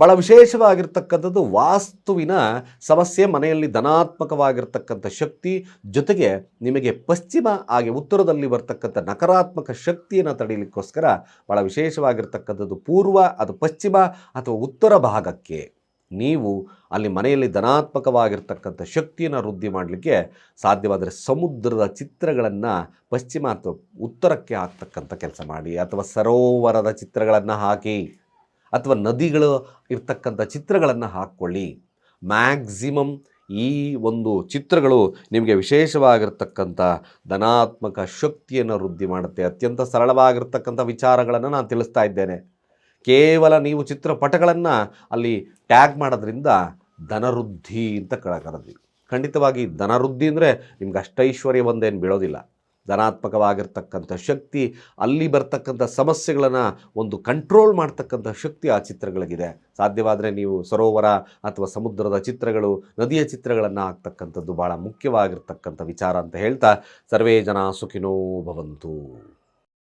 ಭಾಳ ವಿಶೇಷವಾಗಿರ್ತಕ್ಕಂಥದ್ದು ವಾಸ್ತುವಿನ ಸಮಸ್ಯೆ, ಮನೆಯಲ್ಲಿ ಧನಾತ್ಮಕವಾಗಿರ್ತಕ್ಕಂಥ ಶಕ್ತಿ ಜೊತೆಗೆ ನಿಮಗೆ ಪಶ್ಚಿಮ ಹಾಗೆ ಉತ್ತರದಲ್ಲಿ ಬರ್ತಕ್ಕಂಥ ನಕಾರಾತ್ಮಕ ಶಕ್ತಿಯನ್ನು ತಡೀಲಿಕ್ಕೋಸ್ಕರ ಬಹಳ ವಿಶೇಷವಾಗಿರ್ತಕ್ಕಂಥದ್ದು ಪೂರ್ವ ಅದು ಪಶ್ಚಿಮ ಅಥವಾ ಉತ್ತರ ಭಾಗಕ್ಕೆ ನೀವು ಅಲ್ಲಿ ಮನೆಯಲ್ಲಿ ಧನಾತ್ಮಕವಾಗಿರ್ತಕ್ಕಂಥ ಶಕ್ತಿಯನ್ನು ವೃದ್ಧಿ ಮಾಡಲಿಕ್ಕೆ ಸಾಧ್ಯವಾದರೆ ಸಮುದ್ರದ ಚಿತ್ರಗಳನ್ನು ಪಶ್ಚಿಮ ಅಥವಾ ಉತ್ತರಕ್ಕೆ ಹಾಕ್ತಕ್ಕಂಥ ಕೆಲಸ ಮಾಡಿ ಅಥವಾ ಸರೋವರದ ಚಿತ್ರಗಳನ್ನು ಹಾಕಿ. ಅಥವಾ ನದಿಗಳು ಇರ್ತಕ್ಕಂಥ ಚಿತ್ರಗಳನ್ನು ಹಾಕ್ಕೊಳ್ಳಿ. ಮ್ಯಾಕ್ಸಿಮಮ್ ಈ ಒಂದು ಚಿತ್ರಗಳು ನಿಮಗೆ ವಿಶೇಷವಾಗಿರ್ತಕ್ಕಂಥ ಧನಾತ್ಮಕ ಶಕ್ತಿಯನ್ನು ವೃದ್ಧಿ ಮಾಡುತ್ತೆ. ಅತ್ಯಂತ ಸರಳವಾಗಿರ್ತಕ್ಕಂಥ ವಿಚಾರಗಳನ್ನು ನಾನು ತಿಳಿಸ್ತಾ ಇದ್ದೇನೆ. ಕೇವಲ ನೀವು ಚಿತ್ರಪಟಗಳನ್ನು ಅಲ್ಲಿ ಟ್ಯಾಗ್ ಮಾಡೋದ್ರಿಂದ ಧನವೃದ್ಧಿ ಅಂತ ಕರೆದ್ವಿ ಖಂಡಿತವಾಗಿ ಧನವೃದ್ಧಿ ಅಂದರೆ ನಿಮ್ಗೆ ಅಷ್ಟೈಶ್ವರ್ಯ ಒಂದೇನು ಬೀಳೋದಿಲ್ಲ. ಧನಾತ್ಮಕವಾಗಿರ್ತಕ್ಕಂಥ ಶಕ್ತಿ, ಅಲ್ಲಿ ಬರ್ತಕ್ಕಂಥ ಸಮಸ್ಯೆಗಳನ್ನು ಒಂದು ಕಂಟ್ರೋಲ್ ಮಾಡ್ತಕ್ಕಂಥ ಶಕ್ತಿ ಆ ಚಿತ್ರಗಳಿಗಿದೆ. ಸಾಧ್ಯವಾದರೆ ನೀವು ಸರೋವರ ಅಥವಾ ಸಮುದ್ರದ ಚಿತ್ರಗಳು, ನದಿಯ ಚಿತ್ರಗಳನ್ನು ಹಾಕ್ತಕ್ಕಂಥದ್ದು ಭಾಳ ಮುಖ್ಯವಾಗಿರ್ತಕ್ಕಂಥ ವಿಚಾರ ಅಂತ ಹೇಳ್ತಾ, ಸರ್ವೇ ಜನ ಸುಖಿನೋ ಭವಂತು.